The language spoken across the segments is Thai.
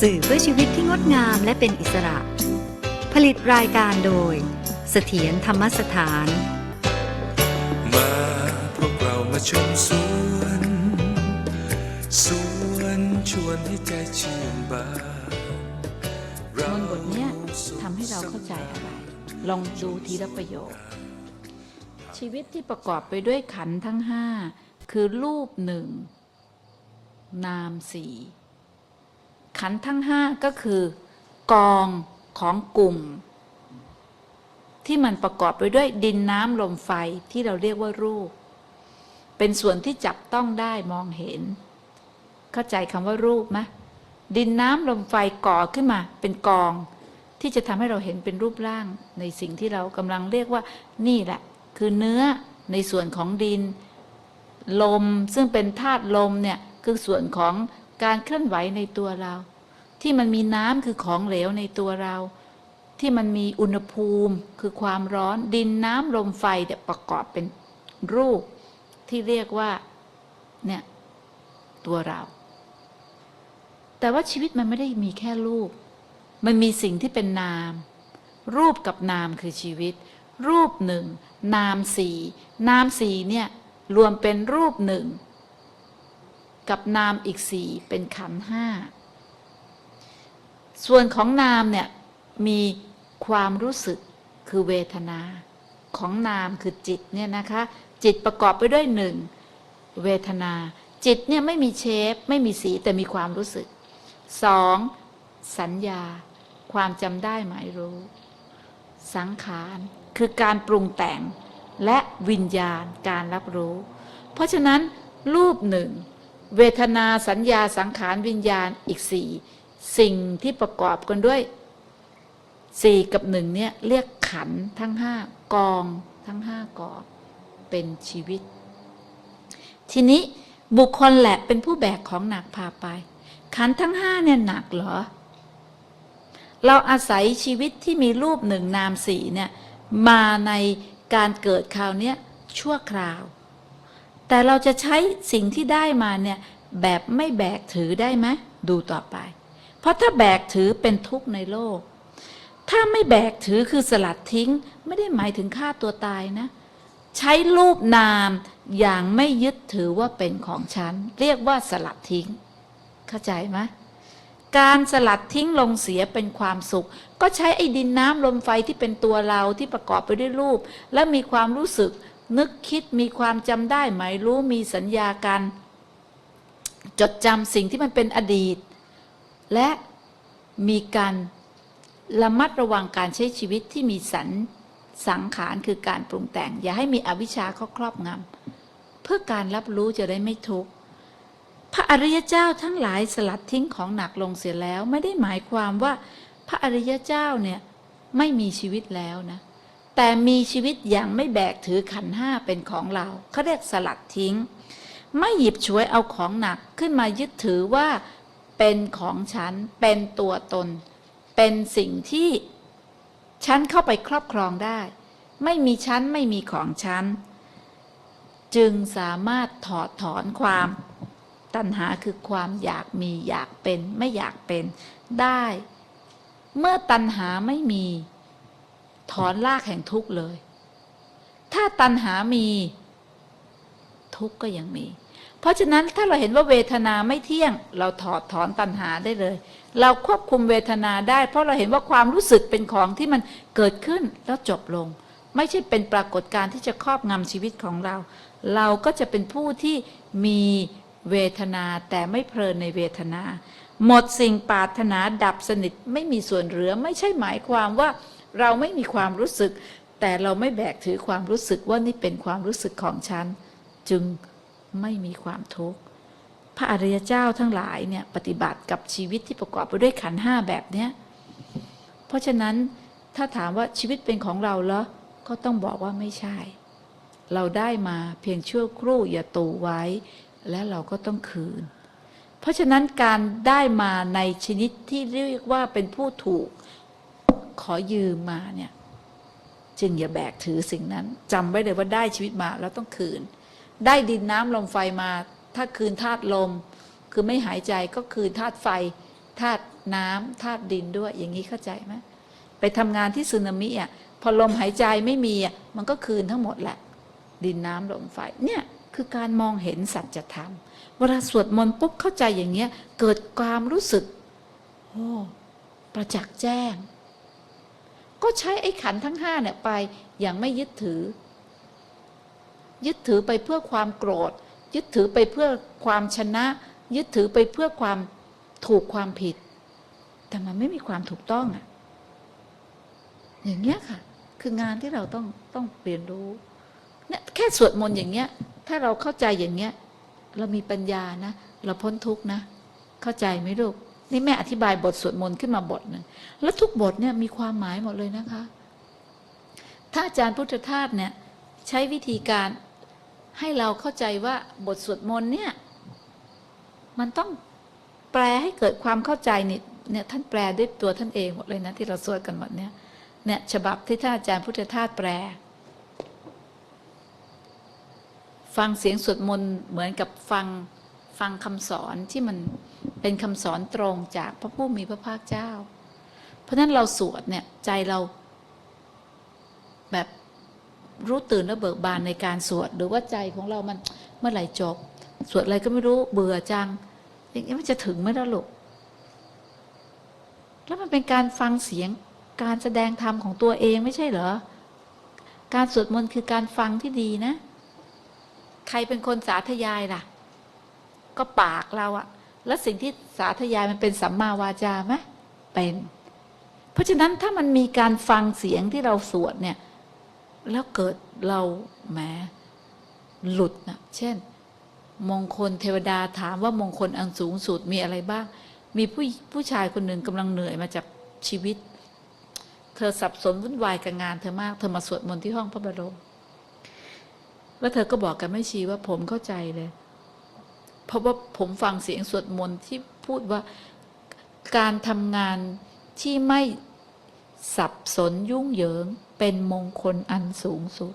สื่อเพื่อชีวิตที่งดงามและเป็นอิสระ ผลิตรายการโดย เสถียรธรรมสถาน มาพวกเรามาชมสวนสวนชวนให้ใจชื่นบานมนต์บทเนี้ยทำให้เราเข้าใจอะไร ลองดูทีละประโยค ชีวิตที่ประกอบไปด้วยขันธ์ทั้งห้าคือรูปหนึ่ง นามสี่ ขันทั้งห้าก็คือกองของกลุ่ม ที่มันประกอบไปด้วยดินน้ำลมไฟที่เราเรียกว่ารูป เป็นส่วนที่จับต้องได้มองเห็น เข้าใจคำว่ารูปไหมดินน้ำลมไฟก่อขึ้นมา เป็นกอง ที่จะทำให้เราเห็นเป็นรูปร่าง ในสิ่งที่เรากำลังเรียกว่า นี่แหละ คือเนื้อในส่วนของดิน ลมซึ่งเป็นธาตุลมเนี่ยคือส่วนของ การเคลื่อนไหวในตัวเรา ที่มันมีน้ำคือของเหลวในตัวเรา ที่มันมีอุณหภูมิคือความร้อนดินน้ำลมไฟเนี่ยประกอบเป็นรูป ที่เรียกว่าเนี่ยตัวเรา แต่ว่าชีวิตมันไม่ได้มีแค่รูป มันมีสิ่งที่เป็นนาม รูปกับนามคือชีวิต รูปหนึ่ง นามสี่นามสี่เนี่ยรวมเป็นรูปหนึ่ง กับนามอีกสี่เป็นขันห้าส่วนของนามเนี่ยมีความรู้สึกคือเวทนา ของนามคือจิตเนี่ยนะคะจิตประกอบไปด้วยหนึ่งเวทนา จิตเนี่ยไม่มีเชฟไม่มีสีแต่มีความรู้สึกสองสัญญา ความจำได้หมายรู้ สังขารคือการปรุงแต่งและวิญญาณการรับรู้ เพราะฉะนั้นรูปหนึ่ง เวทนาสัญญาสังขารวิญญาณอีกสี่สิ่งที่ประกอบกันด้วยสี่กับหนึ่งเนี่ยเรียกขันทั้งห้ากองทั้งห้ากองเป็นชีวิต ทีนี้บุคคลแหละเป็นผู้แบกของหนักพาไป ขันทั้งห้าเนี่ยหนักเหรอ เราอาศัยชีวิตที่มีรูปหนึ่งนามสี่เนี่ยมาในการเกิดคราวเนี้ยชั่วคราว แต่เราจะใช้สิ่งที่ได้มาเนี่ยแบบไม่แบกถือได้ไหมดูต่อไป เพราะถ้าแบกถือเป็นทุกข์ในโลก ถ้าไม่แบกถือคือสลัดทิ้ง ไม่ได้หมายถึงฆ่าตัวตายนะ ใช้รูปนามอย่างไม่ยึดถือว่าเป็นของฉัน เรียกว่าสลัดทิ้ง เข้าใจไหมการสลัดทิ้งลงเสียเป็นความสุข ก็ใช้ไอ้ดินน้ำลมไฟที่เป็นตัวเราที่ประกอบไปด้วยรูป และมีความรู้สึก นึกคิดมีความจำได้หมายรู้มีสัญญาการจดจำสิ่งที่มันเป็นอดีต และมีการระมัดระวังการใช้ชีวิตที่มีสันสังขารคือการปรุงแต่ง อย่าให้มีอวิชชาเขาครอบงำเพื่อการรับรู้จะได้ไม่ทุกข์พระอริยเจ้าทั้งหลายสลัดทิ้งของหนักลงเสียแล้ว ไม่ได้หมายความว่าพระอริยเจ้าเนี่ยไม่มีชีวิตแล้วนะ แต่มีชีวิตอย่างไม่แบกถือขันห้าเป็นของเราเขาเรียกสลัดทิ้ง ไม่หยิบฉวยเอาของหนักขึ้นมายึดถือว่า เป็นของฉัน เป็นตัวตน เป็นสิ่งที่ ฉันเข้าไปครอบครองได้ ไม่มีฉันไม่มีของฉัน จึงสามารถถอดถอนความ ตัณหาคือความอยากมีอยากเป็น ไม่อยากเป็นได้ เมื่อตัณหาไม่มี ถอนรากแห่งทุกข์เลย ถ้าตัณหามี ทุกข์ก็ยังมี เพราะฉะนั้นถ้าเราเห็นว่าเวทนาไม่เที่ยง เราถอดถอนตัณหาได้เลย เราควบคุมเวทนาได้ เพราะเราเห็นว่าความรู้สึกเป็นของที่มันเกิดขึ้นแล้วจบลง ไม่ใช่เป็นปรากฏการณ์ที่จะครอบงำชีวิตของเรา เราก็จะเป็นผู้ที่มีเวทนาแต่ไม่เพลินในเวทนา หมดสิ่งปรารถนาดับสนิทไม่มีส่วนเหลือไม่ใช่หมายความว่า เราไม่มีความรู้สึก แต่เราไม่แบกถือความรู้สึกว่านี่เป็นความรู้สึกของฉัน จึงไม่มีความทุกข์พระอริยเจ้าทั้งหลายเนี่ยปฏิบัติกับชีวิตที่ประกอบไปด้วยขันห้าแบบเนี้ยเพราะฉะนั้นถ้าถามว่าชีวิตเป็นของเราเหรอก็ต้องบอกว่าไม่ใช่ เราได้มาเพียงชั่วครู่อย่าตูไว้ และเราก็ต้องคืน เพราะฉะนั้นการได้มาในชนิดที่เรียกว่าเป็นผู้ถูก ขอยืมมาเนี่ย จึงอย่าแบกถือสิ่งนั้นจำไว้เลยว่าได้ชีวิตมาแล้วต้องคืน ได้ดินน้ำลมไฟมา ถ้าคืนธาตุลม คือไม่หายใจก็คืนธาตุไฟธาตุน้ำธาตุดินด้วย อย่างนี้เข้าใจไหมไปทำงานที่สึนามิอะพอลมหายใจไม่มีอะมันก็คืนทั้งหมดแหละ ดินน้ำลมไฟเนี่ยคือการมองเห็นสัจธรรมเวลาสวดมนต์ปุ๊บเข้าใจอย่างเงี้ย เกิดความรู้สึก โอ้ ประจักษ์แจ้ง ก็ใช้ไอ้ขันทั้งห้าเนี่ยไปอย่างไม่ยึดถือ ยึดถือไปเพื่อความโกรธ ยึดถือไปเพื่อความชนะ ยึดถือไปเพื่อความถูกความผิด แต่มันไม่มีความถูกต้องอะอย่างเงี้ยค่ะ คืองานที่เราต้องต้องเรียนรู้เนี่ยแค่สวดมนต์อย่างเงี้ย ถ้าเราเข้าใจอย่างเงี้ย เรามีปัญญานะ เราพ้นทุกนะ เข้าใจไหมลูก นี่แม่อธิบายบทสวดมนต์ขึ้นมาบทหนึ่งแล้วทุกบทเนี่ยมีความหมายหมดเลยนะคะ ถ้าอาจารย์พุทธทาสเนี่ยใช้วิธีการให้เราเข้าใจว่าบทสวดมนต์เนี่ย มันต้องแปลให้เกิดความเข้าใจเนี่ยเนี่ยท่านแปลด้วยตัวท่านเองหมดเลยนะ ที่เราสวดกันหมดเนี่ยเนี่ยฉบับที่ท่านอาจารย์พุทธทาสแปล ฟังเสียงสวดมนต์เหมือนกับฟัง ฟังคำสอนที่มันเป็นคำสอนตรงจากพระผู้มีพระภาคเจ้า เพราะฉะนั้นเราสวดเนี่ยใจเราแบบรู้ตื่นและเบิกบานในการสวด หรือว่าใจของเรามันเมื่อไหร่จบ สวดอะไรก็ไม่รู้เบื่อจัง อย่างนี้มันจะถึงไหมล่ะลูกแล้วมันเป็นการฟังเสียงการแสดงธรรมของตัวเองไม่ใช่เหรอ การสวดมนต์คือการฟังที่ดีนะ ใครเป็นคนสาธยายล่ะ ก็ปากเราอะแล้วสิ่งที่สาธยายมันเป็นสัมมาวาจาไหมเป็น เพราะฉะนั้นถ้ามันมีการฟังเสียงที่เราสวดเนี่ย แล้วเกิดเราแหมหลุดนะเช่น มงคลเทวดาถามว่ามงคลอันสูงสุดมีอะไรบ้าง มีผู้ผู้ชายคนหนึ่งกำลังเหนื่อยมาจากชีวิต เธอสับสนวุ่นวายกับงานเธอมาก เธอมาสวดมนต์ที่ห้องพระบรมแล้วเธอก็บอกกับแม่ชีว่าผมเข้าใจเลย เพราะว่าผมฟังเสียงสวดมนต์ที่พูดว่าการทำงานที่ไม่สับสนยุ่งเหยิงเป็นมงคลอันสูงสุด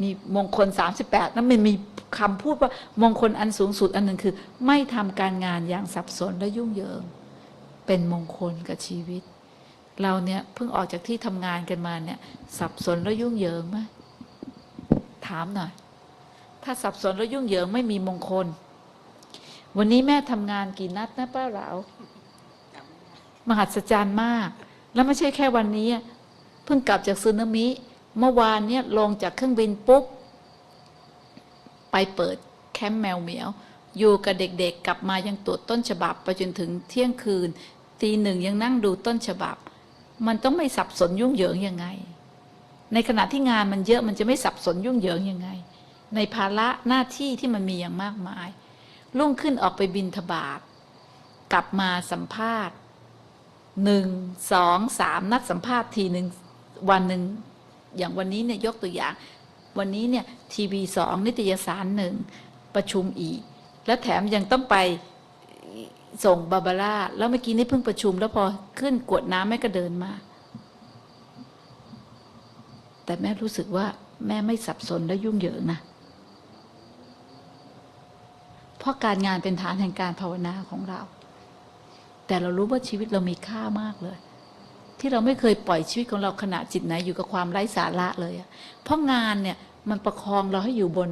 มีมงคล 38นั้นมันมีคำพูดว่ามงคลอันสูงสุดอันหนึ่งคือ ไม่ทำการงานอย่างสับสนและยุ่งเหยิง เป็นมงคลกับชีวิต เราเนี่ยเพิ่งออกจากที่ทำงานกันมาเนี่ย สับสนและยุ่งเหยิงไหมถามหน่อย ถ้าสับสนและยุ่งเหยิงไม่มีมงคล วันนี้แม่ทำงานกี่นัดนะป้าเหลามหัศจรรย์มาก แล้วไม่ใช่แค่วันนี้ เพิ่งกลับจากซึนามิ เมื่อวานเนี่ยลงจากเครื่องบินปุ๊บ ไปเปิดแคมป์แมวเหมียว อยู่กับเด็กๆ กลับมายังตรวจต้นฉบับไปจนถึงเที่ยงคืน ตีหนึ่งยังนั่งดูต้นฉบับ มันต้องไม่สับสนยุ่งเหยิงยังไง ในขณะที่งานมันเยอะมันจะไม่สับสนยุ่งเหยิงยังไง ในภาระหน้าที่ที่มันมีอย่างมากมายรุ่งขึ้นออกไปบินทบาทกลับมาสัมภาษณ์หนึ่งสองสามนัดสัมภาษณ์ทีหนึ่งวันหนึ่งอย่างวันนี้เนี่ยยกตัวอย่าง วันนี้เนี่ยทีวีสองนิตยสารหนึ่งประชุมอีก แล้วแถมยังต้องไปส่งบาบาร่าแล้วเมื่อกี้นี่เพิ่งประชุม แล้วพอขึ้นกวดน้ำแม่ก็เดินมา แต่แม่รู้สึกว่าแม่ไม่สับสนและยุ่งเหยิงนะ เพราะการงานเป็นฐานแห่งการภาวนาของเรา แต่เรารู้ว่าชีวิตเรามีค่ามากเลย ที่เราไม่เคยปล่อยชีวิตของเราขณะจิตไหนอยู่กับความไร้สาระเลยเพราะงานเนี่ยมันประคองเราให้อยู่บน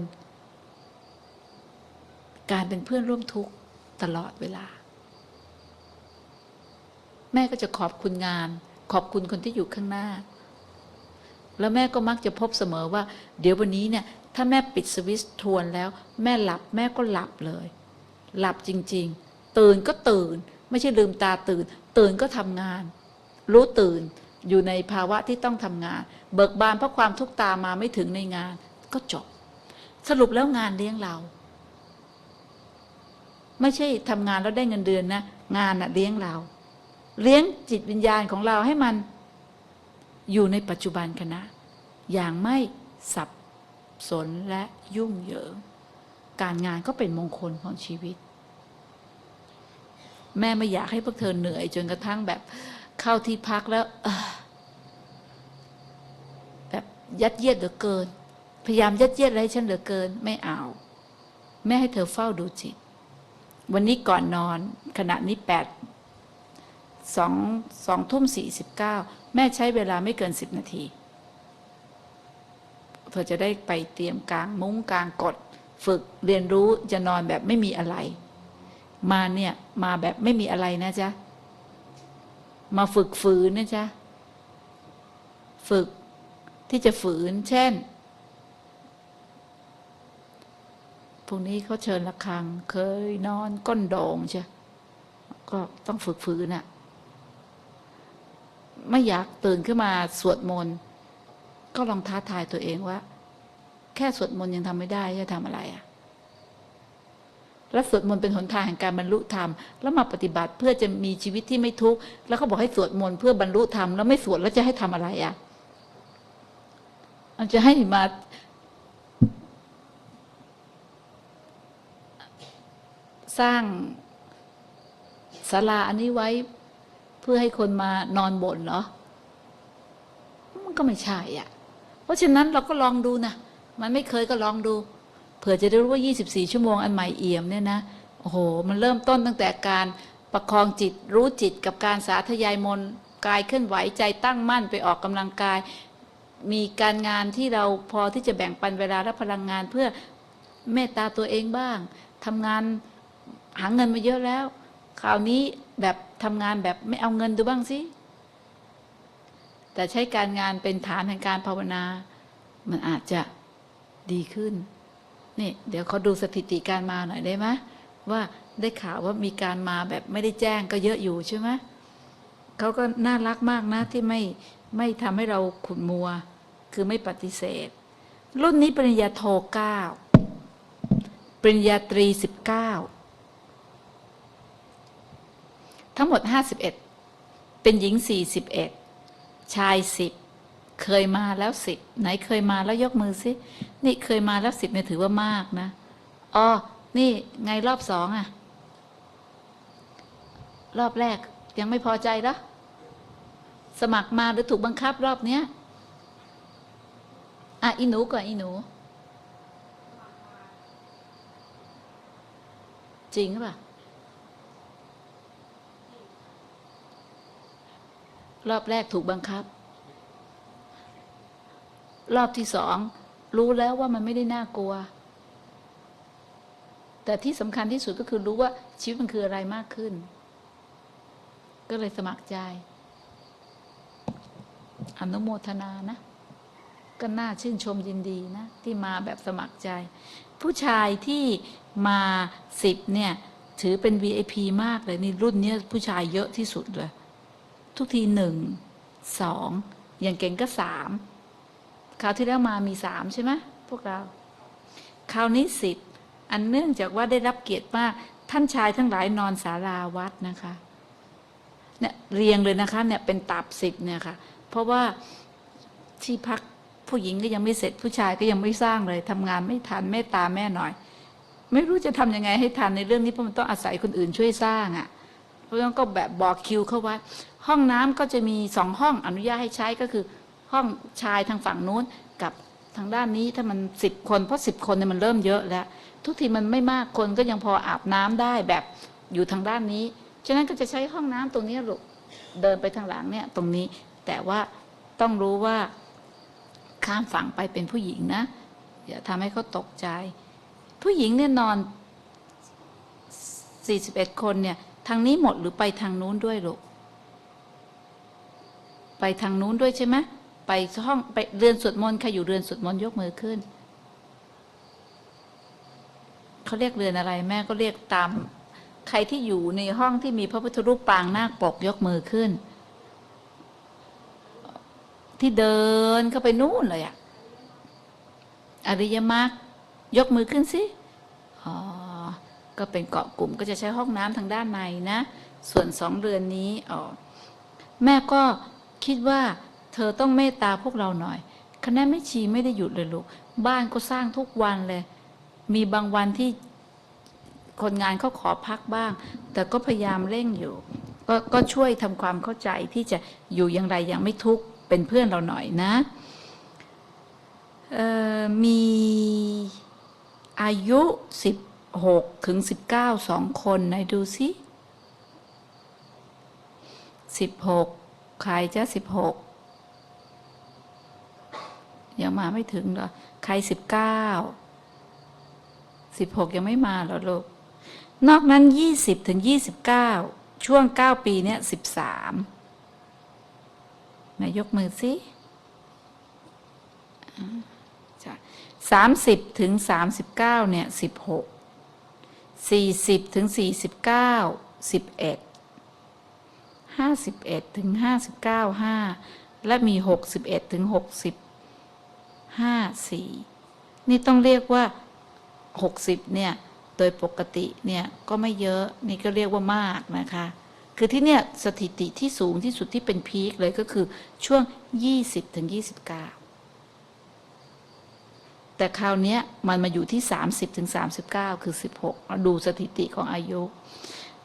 การเป็นเพื่อนร่วมทุกข์ตลอดเวลา แม่ก็จะขอบคุณงาน ขอบคุณคนที่อยู่ข้างหน้า แล้วแม่ก็มักจะพบเสมอว่า เดี๋ยววันนี้เนี่ย ถ้าแม่ปิดสวิตช์ทวนแล้ว แม่หลับแม่ก็หลับเลย หลับจริง ๆ ตื่นก็ตื่น ไม่ใช่ลืมตาตื่น ตื่นก็ทำงาน รู้ตื่นอยู่ในภาวะที่ต้องทำงาน เบิกบานเพราะความทุกตามาไม่ถึงในงาน ก็จบ สรุปแล้วงานเลี้ยงเรา ไม่ใช่ทำงานแล้วได้เงินเดือนนะงานน่ะเลี้ยงเรา เลี้ยงจิตวิญญาณของเราให้มัน อยู่ในปัจจุบันขณะ อย่างไม่สับ สนและยุ่งเหยิง การงานก็เป็นมงคลของชีวิต แม่ไม่อยากให้พวกเธอเหนื่อย จนกระทั่งแบบเข้าที่พักแล้วแบบยัดเยียดเหลือเกิน พยายามยัดเยียดอะไรฉันเหลือเกิน ไม่เอา แม่ให้เธอเฝ้าดูจิต วันนี้ก่อนนอน ขณะนี้แปดสองสองทุ่มสี่สิบเก้าแม่ใช้เวลาไม่เกินสิบนาที เพื่อจะได้ไปเตรียมกลางมุ้งกลางกดฝึกเรียนรู้จะนอนแบบไม่มีอะไร มาเนี่ยมาแบบไม่มีอะไรนะจ๊ะ มาฝึกฝืนนะจ๊ะ ฝึกที่จะฝืน เช่นพรุ่งนี้เขาเชิญระฆัง เคยนอนก้นโดงใช่ก็ต้องฝึกฝืนอะไม่อยากตื่นขึ้นมาสวดมนต์ ก็ลองท้าทายตัวเองว่า แค่สวดมนต์ยังทำไม่ได้จะทำอะไรอะแล้วสวดมนต์เป็นหนทางแห่งการบรรลุธรรม แล้วมาปฏิบัติเพื่อจะมีชีวิตที่ไม่ทุกข์แล้วเขาบอกให้สวดมนต์เพื่อบรรลุธรรมแล้วไม่สวดแล้วจะให้ทำอะไรอะมันจะให้มาสร้างศาลาอันนี้ไว้เพื่อให้คนมานอนบนเหรอ มันก็ไม่ใช่อะ ราะฉะนั้นเราก็ลองดูนะ มันไม่เคยก็ลองดู เผื่อจะได้รู้ว่า 24 ชั่วโมงอันใหม่เอี่ยมเนี่ยนะ โอ้โห มันเริ่มต้นตั้งแต่การประคองจิตรู้จิตกับการสาธยายมนกายเคลื่อนไหวใจตั้งมั่นไปออกกำลังกาย มีการงานที่เราพอที่จะแบ่งปันเวลาและพลังงานเพื่อเมตตาตัวเองบ้างทำงานหาเงินมาเยอะแล้ว คราวนี้แบบทำงานแบบไม่เอาเงินดูบ้างสิ แต่ใช้การงานเป็นฐานแห่งการภาวนา มันอาจจะดีขึ้น นี่ เดี๋ยวเขาดูสถิติการมาหน่อยได้ไหมว่าได้ข่าวว่ามีการมาแบบไม่ได้แจ้งก็เยอะอยู่ใช่ไหมเขาก็น่ารักมากนะที่ไม่ไม่ทำให้เราขุนมัว คือไม่ปฏิเสธ รุ่นนี้ปริญญาโทเก้าปริญญาตรีสิบเก้าทั้งหมด51เป็นหญิง41 ชาย10เคยมาแล้ว10ไหนเคยมาแล้วยกมือสินี่เคยมาแล้ว10เนี่ยถือว่ามากนะอ๋อนี่ไงรอบสองอะรอบแรกยังไม่พอใจเหรอสมัครมาหรือถูกบังคับรอบเนี้ยอะอีหนูก่อนอีหนู จริงหรือเปล่ รอบแรกถูกบังคับ รอบที่สอง รู้แล้วว่ามันไม่ได้น่ากลัว แต่ที่สำคัญที่สุดก็คือรู้ว่าชีวิตมันคืออะไรมากขึ้น ก็เลยสมัครใจอนุโมทนานะ ก็น่าชื่นชมยินดีนะ ที่มาแบบสมัครใจ ผู้ชายที่มาสิบเนี่ย ถือเป็น VIP มากเลยนี่รุ่นเนี้ยผู้ชายเยอะที่สุดเลย ทุกทีหนึ่งสองอย่างเก่งก็สามคราวที่แล้วมามีสามใช่ไหมพวกเรา คราวนี้สิบอันเนื่องจากว่าได้รับเกียรติมาก ท่านชายทั้งหลายนอนศาลาวัดนะคะเนี่ยเรียงเลยนะคะเนี่ยเป็นตับสิบเนี่ยค่ะ เพราะว่าที่พักผู้หญิงก็ยังไม่เสร็จผู้ชายก็ยังไม่สร้างเลยทำงานไม่ทันเมตตาแม่หน่อย ไม่รู้จะทำยังไงให้ทันในเรื่องนี้เพราะมันต้องอาศัยคนอื่นช่วยสร้างอะ่ะ เพราะฉะนั้นก็แบบบอกคิวเข้าไว้ ห้องน้ำก็จะมีสองห้องอนุญาตให้ใช้ก็คือ ห้องชายทางฝั่งนู้นกับทางด้านนี้ถ้ามันสิบคนเพราะสิบคนเนี่ยมันเริ่มเยอะแล้ว ทุกทีมันไม่มากคนก็ยังพออาบน้ำได้แบบอยู่ทางด้านนี้ฉะนั้นก็จะใช้ห้องน้ำตรงนี้ลูกเดินไปทางหลังเนี่ยตรงนี้ แต่ว่าต้องรู้ว่าข้ามฝั่งไปเป็นผู้หญิงนะอย่าทำให้เขาตกใจ ผู้หญิงเนี่ยนอน 41 คนเนี่ยทางนี้หมดหรือไปทางนู้นด้วยลูก ไปทางนู้นด้วยใช่ไหมไปห้องไปเรือนสวดมนต์ใครอยู่เรือนสวดมนต์ยกมือขึ้นเขาเรียกเรือนอะไร แม่ก็เรียกตาม ใครที่อยู่ในห้องที่มีพระพุทธรูปปางนาคปกยกมือขึ้น ที่เดินเข้าไปนู่นเลยอะอริยมรรคยกมือขึ้นสิอ๋อก็เป็นเกาะกลุ่มก็จะใช้ห้องน้ำทางด้านในนะ ส่วนสองเรือนนี้อ๋อแม่ก็ คิดว่าเธอต้องเมตตาพวกเราหน่อย คณะแม่ชีไม่ได้หยุดเลยลูก บ้านก็สร้างทุกวันเลย มีบางวันที่คนงานเขาขอพักบ้าง แต่ก็พยายามเร่งอยู่ ก็ก็ช่วยทำความเข้าใจที่จะอยู่อย่างไรอย่างไม่ทุกข์เป็นเพื่อนเราหน่อยนะมีอายุสิบหกถึงสิบเก้าสองคนไหนดูสิสิบหก ใครจะสิบหกยังมาไม่ถึงเหรอ ใครสิบเก้าสิบหกยังไม่มาเหรอลูก นอกนั้นยี่สิบถึงยี่สิบเก้าช่วงเก้าปีเนี้ยสิบสามไหนยกมือสิสามสิบถึงสามสิบเก้าเนี่ยสิบหกสี่สิบถึงสี่สิบเก้าสิบเอ็ด ห้าสิบเอ็ดถึงห้าสิบเก้าห้าและมีหกสิบเอ็ดถึงหกสิบห้าสี่นี่ต้องเรียกว่าหกสิบเนี่ย โดยปกติเนี่ย ก็ไม่เยอะนี่ก็เรียกว่ามากนะคะ คือที่เนี่ย สถิติที่สูงที่สุดที่เป็นพีคเลยก็คือช่วง 20ถึง29 แต่คราวเนี้ยมันมาอยู่ที่ 30ถึง39 คือ 16เราดูสถิติของอายุ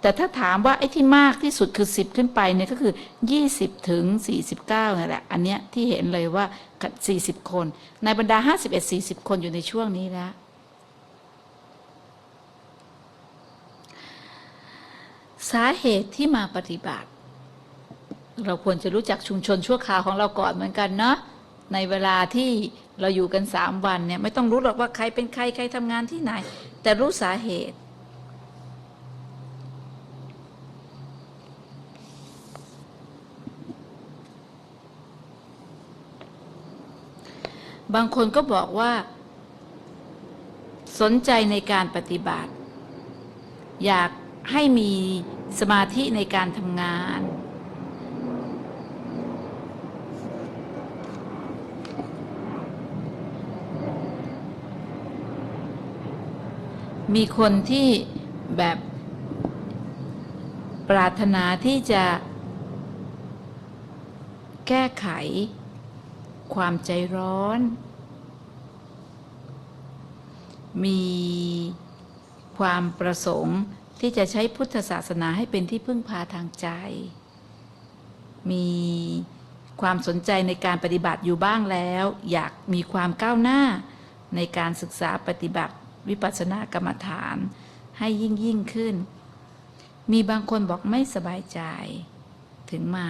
แต่ถ้าถามว่าไอ้ที่มากที่สุดคือ 10 ขึ้นไปเนี่ยก็คือ 20 ถึง 49นั่นแหละ อันเนี้ยที่เห็นเลยว่า 40 คน ในบรรดา 51 40 คนอยู่ในช่วงนี้แล้วสาเหตุที่มาปฏิบัติ เราควรจะรู้จักชุมชนชั่วคราวของเราก่อนเหมือนกันเนาะในเวลาที่เราอยู่กันสามวันเนี่ยไม่ต้องรู้หรอกว่าใครเป็นใครใครทำงานที่ไหน แต่รู้สาเหตุ บางคนก็บอกว่า สนใจในการปฏิบัติ อยากให้มีสมาธิในการทำงาน มีคนที่แบบปรารถนาที่จะแก้ไข ความใจร้อน มีความประสงค์ที่จะใช้พุทธศาสนาให้เป็นที่พึ่งพาทางใจ มีความสนใจในการปฏิบัติอยู่บ้างแล้ว อยากมีความก้าวหน้าในการศึกษาปฏิบัติวิปัสสนากรรมฐานให้ยิ่งยิ่งขึ้น มีบางคนบอกไม่สบายใจถึงมา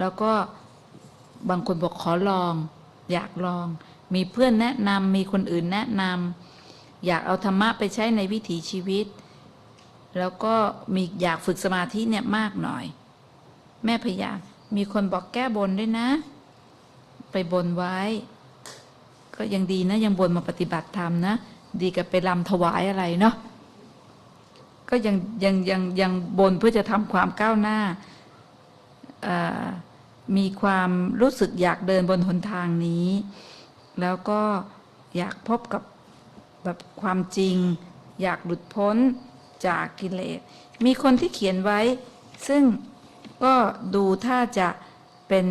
แล้วก็บางคนบอกขอลอง อยากลอง มีเพื่อนแนะนำมีคนอื่นแนะนำอยากเอาธรรมะไปใช้ในวิถีชีวิต แล้วก็มีอยากฝึกสมาธิเนี่ยมากหน่อย แม่พยายามมีคนบอกแก้บนด้วยนะ ไปบนไว้ ก็ยังดีนะ ยังบนมาปฏิบัติธรรมนะ ดีกับไปรำถวายอะไรเนาะก็ยังยังยังยังบนเพื่อจะทำความก้าวหน้า มีความรู้สึกอยากเดินบนหนทางนี้ แล้วก็อยากพบกับแบบความจริง อยากหลุดพ้นจากกิเลส มีคนที่เขียนไว้ ซึ่งก็ดูถ้าจะเป็น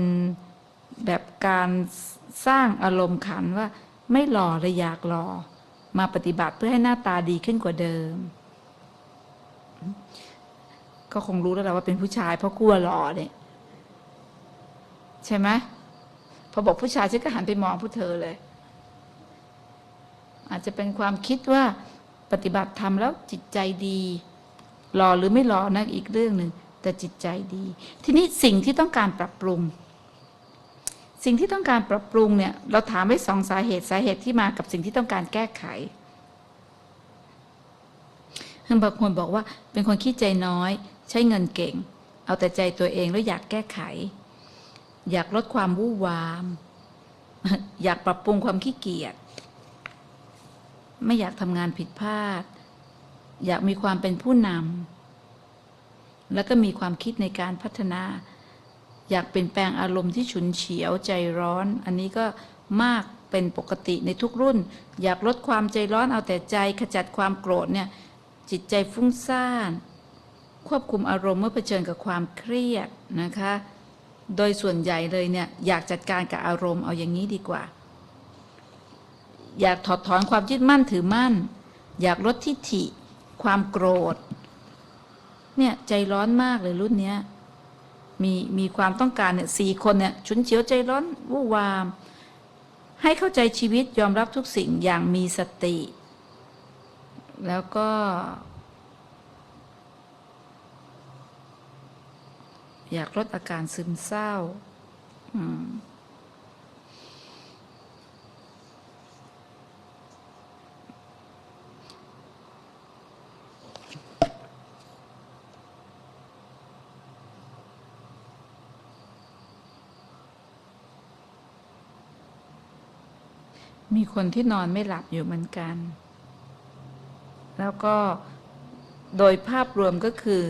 แบบการสร้างอารมณ์ขันว่าไม่หล่อเลยอยากหล่อมาปฏิบัติเพื่อให้หน้าตาดีขึ้นกว่าเดิม ก็คงรู้แล้วแหละว่าเป็นผู้ชายเพราะกลัวหล่อเนี่ย ใช่ไหมพอบอกผู้ชายฉันก็หันไปมองผู้เธอเลย อาจจะเป็นความคิดว่าปฏิบัติธรรมแล้วจิตใจดีหล่อหรือไม่หล่อนะอีกเรื่องหนึ่งแต่จิตใจดี ทีนี้สิ่งที่ต้องการปรับปรุง สิ่งที่ต้องการปรับปรุงเนี่ยเราถามไว้สองสาเหตุสาเหตุที่มากับสิ่งที่ต้องการแก้ไขบางคนบอกว่าเป็นคนขี้ใจน้อย ใช้เงินเก่ง เอาแต่ใจตัวเองแล้วอยากแก้ไข อยากลดความวู่วาม อยากปรับปรุงความขี้เกียจ ไม่อยากทำงานผิดพลาด อยากมีความเป็นผู้นำ แล้วก็มีความคิดในการพัฒนา อยากเปลี่ยนแปลงอารมณ์ที่ฉุนเฉียวใจร้อน อันนี้ก็มากเป็นปกติในทุกรุ่น อยากลดความใจร้อนเอาแต่ใจ ขจัดความโกรธเนี่ย จิตใจฟุ้งซ่าน ควบคุมอารมณ์เมื่อเผชิญกับความเครียดนะคะ โดยส่วนใหญ่เลยเนี่ยอยากจัดการกับอารมณ์เอาอย่างนี้ดีกว่า อยากถอดถอนความยึดมั่นถือมั่น อยากลดทิฐิ ความโกรธ เนี่ยใจร้อนมากเลยรุ่นเนี้ยมีมีความต้องการเนี่ยสี่คนเนี่ยฉุนเฉียวใจร้อนวู่วาม ให้เข้าใจชีวิตยอมรับทุกสิ่งอย่างมีสติ แล้วก็ อยากลดอาการซึมเศร้ามีคนที่นอนไม่หลับอยู่เหมือนกัน แล้วก็โดยภาพรวมก็คือ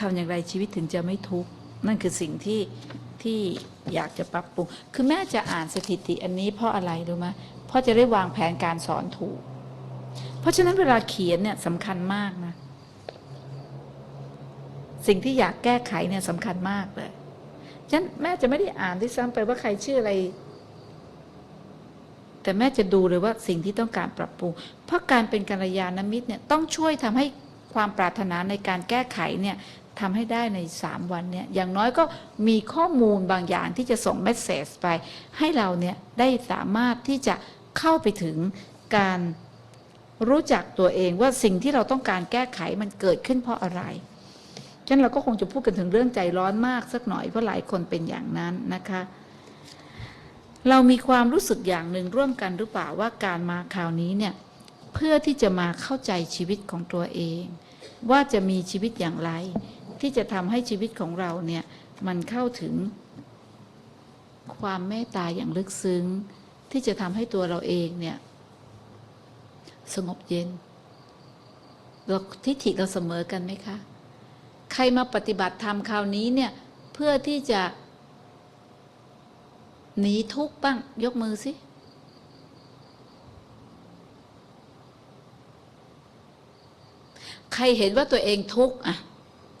ทำอย่างไรชีวิตถึงจะไม่ทุกข์นั่นคือสิ่งที่ที่อยากจะปรับปรุง คือแม่จะอ่านสถิติอันนี้เพราะอะไรรู้ไหมเพราะจะได้วางแผนการสอนถูก เพราะฉะนั้นเวลาเขียนเนี่ยสำคัญมากนะ สิ่งที่อยากแก้ไขเนี่ยสำคัญมากเลยฉะนั้นแม่จะไม่ได้อ่านที่ซ้ำไปว่าใครชื่ออะไร แต่แม่จะดูเลยว่าสิ่งที่ต้องการปรับปรุง เพราะการเป็นกัลยาณมิตรเนี่ยต้องช่วยทำให้ความปรารถนาในการแก้ไขเนี่ย ทำให้ได้ใน 3 วันเนี่ยอย่างน้อยก็มีข้อมูลบางอย่างที่จะส่งเมสเซจไป ให้เราเนี่ยได้สามารถที่จะเข้าไปถึงการรู้จักตัวเองว่าสิ่งที่เราต้องการแก้ไขมันเกิดขึ้นเพราะอะไรฉะนั้นเราก็คงจะพูดกันถึงเรื่องใจร้อนมากสักหน่อยเพราะหลายคนเป็นอย่างนั้นนะคะ เรามีความรู้สึกอย่างหนึ่งร่วมกันหรือเปล่าว่าการมาคราวนี้เนี่ยเพื่อที่จะมาเข้าใจชีวิตของตัวเอง ว่าจะมีชีวิตอย่างไร ที่จะทำให้ชีวิตของเราเนี่ยมันเข้าถึงความเมตตาอย่างลึกซึ้ง ที่จะทำให้ตัวเราเองเนี่ยสงบเย็นเราทิฏฐิเราเสมอกันไหมคะ ใครมาปฏิบัติธรรมคราวนี้เนี่ยเพื่อที่จะหนีทุกข์บ้างยกมือสิใครเห็นว่าตัวเองทุกข์อะ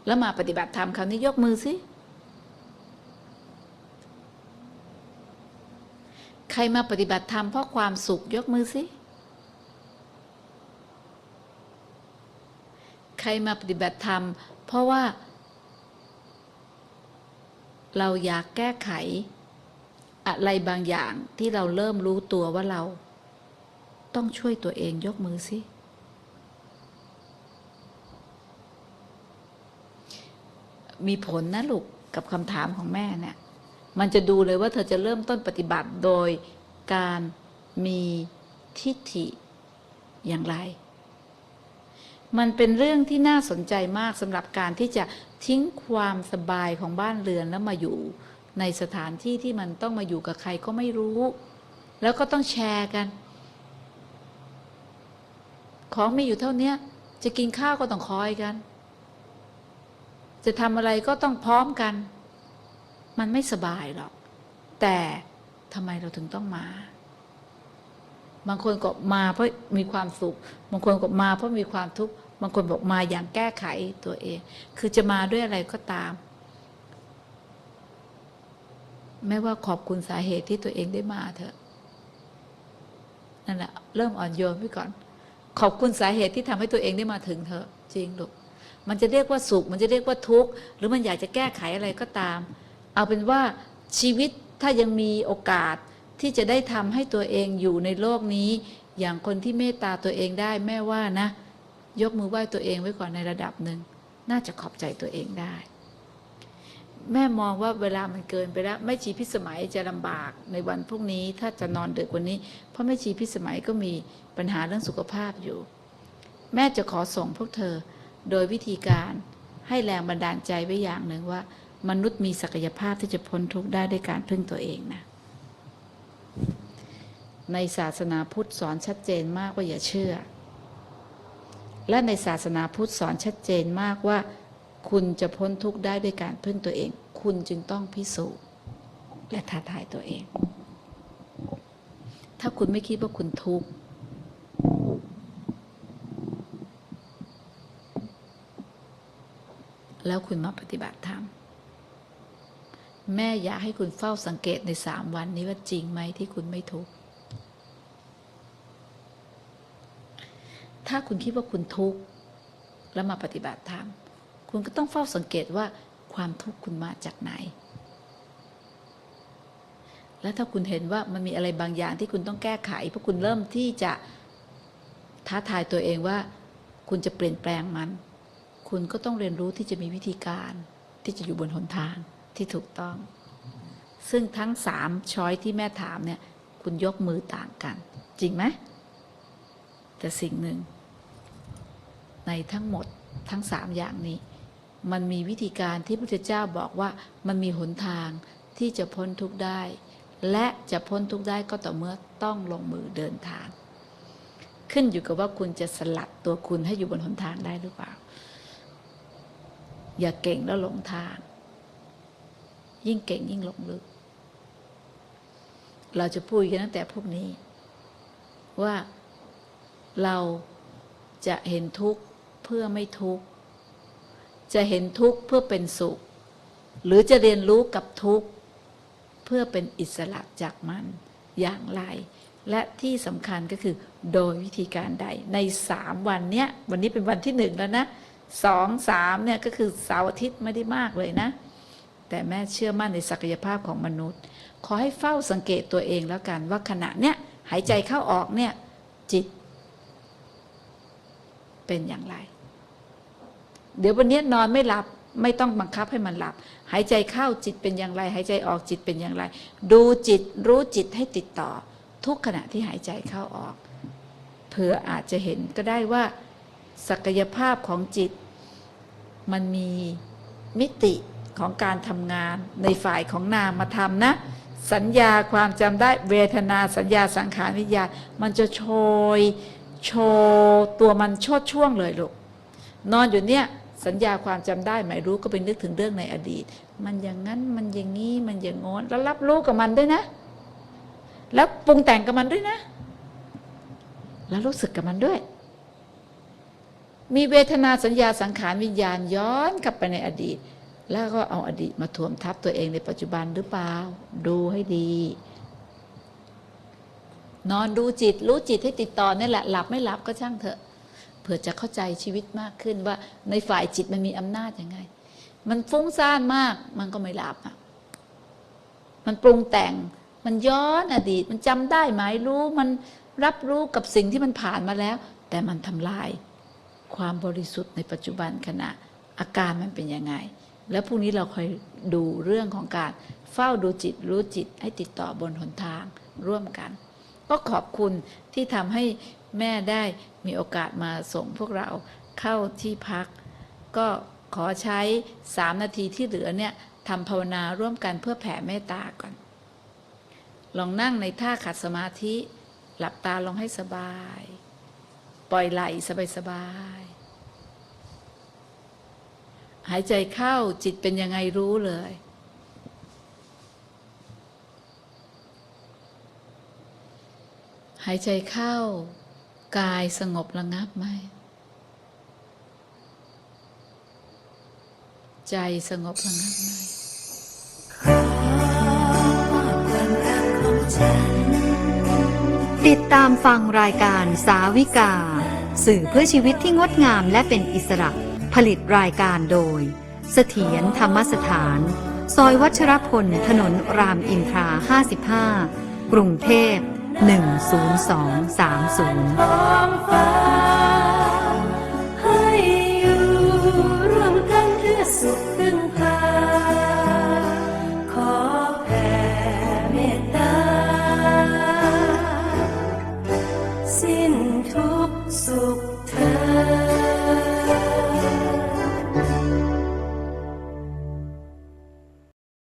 แล้วมาปฏิบัติธรรมคราวนี้ยกมือสิใครมาปฏิบัติธรรมเพราะความสุขยกมือสิใครมาปฏิบัติธรรม เพราะว่า เราอยากแก้ไข อะไรบางอย่างที่เราเริ่มรู้ตัวว่าเรา ต้องช่วยตัวเองยกมือสิ มีผลนะลูกกับคำถามของแม่เนี่ย มันจะดูเลยว่าเธอจะเริ่มต้นปฏิบัติโดยการมีทิฏฐิอย่างไร มันเป็นเรื่องที่น่าสนใจมากสำหรับการที่จะทิ้งความสบายของบ้านเรือนแล้วมาอยู่ในสถานที่ที่มันต้องมาอยู่กับใครก็ไม่รู้ แล้วก็ต้องแชร์กัน ของมีอยู่เท่านี้จะกินข้าวก็ต้องคอยกัน จะทำอะไรก็ต้องพร้อมกัน มันไม่สบายหรอก แต่ทำไมเราถึงต้องมา บางคนก็มาเพราะมีความสุข บางคนก็มาเพราะมีความทุกข์ บางคนบอกมาอย่างแก้ไขตัวเอง คือจะมาด้วยอะไรก็ตาม ไม่ว่าขอบคุณสาเหตุที่ตัวเองได้มาเถอะ นั่นแหละเริ่มอ่อนโยนไว้ก่อน ขอบคุณสาเหตุที่ทำให้ตัวเองได้มาถึงเถอะ จริงลูก มันจะเรียกว่าสุข มันจะเรียกว่าทุกข์ หรือมันอยากจะแก้ไขอะไรก็ตาม เอาเป็นว่าชีวิตถ้ายังมีโอกาสที่จะได้ทำให้ตัวเองอยู่ในโลกนี้ อย่างคนที่เมตตาตัวเองได้แม่ว่านะ ยกมือไหว้ตัวเองไว้ก่อนในระดับหนึ่ง น่าจะขอบใจตัวเองได้ แม่มองว่าเวลามันเกินไปแล้ว ไม่ชีพิสมัยจะลำบากในวันพรุ่งนี้ ถ้าจะนอนดึกกว่านี้ เพราะแม่ชีพิสมัยก็มีปัญหาเรื่องสุขภาพอยู่ แม่จะขอส่งพวกเธอ โดยวิธีการให้แรงบันดาลใจไว้อย่างหนึ่งว่า มนุษย์มีศักยภาพที่จะพ้นทุกข์ได้ด้วยการพึ่งตัวเองนะ ในศาสนาพุทธสอนชัดเจนมากว่าอย่าเชื่อ และในศาสนาพุทธสอนชัดเจนมากว่า คุณจะพ้นทุกข์ได้ด้วยการพึ่งตัวเอง คุณจึงต้องพิสูจน์และท้าทายตัวเอง ถ้าคุณไม่คิดว่าคุณทุกข์ แล้วคุณมาปฏิบัติธรรมแม่อยากให้คุณเฝ้าสังเกตในสามวันนี้ว่าจริงไหมที่คุณไม่ทุกข์ถ้าคุณคิดว่าคุณทุกข์แล้วมาปฏิบัติธรรมคุณก็ต้องเฝ้าสังเกตว่าความทุกข์คุณมาจากไหน แล้วถ้าคุณเห็นว่ามันมีอะไรบางอย่างที่คุณต้องแก้ไข เพราะคุณเริ่มที่จะท้าทายตัวเองว่า คุณจะเปลี่ยนแปลงมัน คุณก็ต้องเรียนรู้ที่จะมีวิธีการที่จะอยู่บนหนทางที่ถูกต้อง ซึ่งทั้งสามช้อยที่แม่ถามเนี่ย คุณยกมือต่างกัน จริงไหมแต่สิ่งหนึ่ง ในทั้งหมดทั้งสามอย่างนี้ มันมีวิธีการที่พระพุทธเจ้าบอกว่ามันมีหนทางที่จะพ้นทุกข์ได้ และจะพ้นทุกข์ได้ก็ต่อเมื่อต้องลงมือเดินทาง ขึ้นอยู่กับว่าคุณจะสลัดตัวคุณให้อยู่บนหนทางได้หรือเปล่า อย่าเก่งแล้วหลงทาง ยิ่งเก่งยิ่งหลงลึก เราจะพูดกันตั้งแต่พวกนี้ ว่าเราจะเห็นทุกข์เพื่อไม่ทุกข์ จะเห็นทุกข์เพื่อเป็นสุข หรือจะเรียนรู้กับทุกข์เพื่อเป็นอิสระจากมันอย่างไร และที่สำคัญก็คือโดยวิธีการใดในสามวันเนี้ยวันนี้เป็นวันที่หนึ่งแล้วนะ สองสามเนี่ยก็คือเสาร์อาทิตย์ไม่ได้มากเลยนะ แต่แม่เชื่อมั่นในศักยภาพของมนุษย์ ขอให้เฝ้าสังเกตตัวเองแล้วกันว่าขณะเนี้ยหายใจเข้าออกเนี่ยจิต เป็นอย่างไร เดี๋ยววันนี้นอนไม่หลับไม่ต้องบังคับให้มันหลับ หายใจเข้าจิตเป็นอย่างไร หายใจออกจิตเป็นอย่างไร ดูจิตรู้จิตให้ติดต่อ ทุกขณะที่หายใจเข้าออกเผื่ออาจจะเห็นก็ได้ว่า ศักยภาพของจิต มันมีมิติของการทำงานในฝ่ายของนามมาทำนะ สัญญาความจำได้เวทนาสัญญาสังขารวิญญาณมันจะโชยโชว์ตัวมันโชดช่วงเลยลูกนอนอยู่เนี่ยสัญญาความจำได้หมายรู้ก็ไปนึกถึงเรื่องในอดีต มันอย่างนั้นมันอย่างนี้มันอย่างงอนแล้วรับรู้กับมันด้วยนะ แล้วปรุงแต่งกับมันด้วยนะ แล้วรู้สึกกับมันด้วย มีเวทนาสัญญาสังขารวิญญาณย้อนกลับไปในอดีต แล้วก็เอาอดีตมาถ่วมทับตัวเองในปัจจุบันหรือเปล่า ดูให้ดี นอนดูจิต รู้จิตให้ติดต่อนี่แหละหลับไม่หลับก็ช่างเถอะเพื่อจะเข้าใจชีวิตมากขึ้นว่าในฝ่ายจิตมันมีอำนาจยังไง มันฟุ้งซ่านมากมันก็ไม่หลับอะมันปรุงแต่งมันย้อนอดีต มันจำได้หมายรู้มันรับรู้กับสิ่งที่มันผ่านมาแล้ว แต่มันทำลาย ความบริสุทธิ์ในปัจจุบันขณะอาการมันเป็นยังไง แล้วพรุ่งนี้เราคอยดูเรื่องของการเฝ้าดูจิตรู้จิตให้ติดต่อบนหนทางร่วมกัน ก็ขอบคุณที่ทำให้แม่ได้มีโอกาสมาส่งพวกเราเข้าที่พัก ก็ขอใช้สามนาทีที่เหลือเนี่ยทำภาวนาร่วมกันเพื่อแผ่เมตตาก่อน ลองนั่งในท่าขัดสมาธิ หลับตาลงให้สบาย ปล่อยไหลสบายๆหายใจเข้าจิตเป็นยังไงรู้เลย หายใจเข้า กายสงบระงับไหม ใจสงบระงับไหมติดตามฟังรายการสาวิกา สื่อเพื่อชีวิตที่งดงามและเป็นอิสระ ผลิตรายการโดย เสถียรธรรมสถาน ซอยวัชรพล ถนนรามอินทรา 55 กรุงเทพ 10230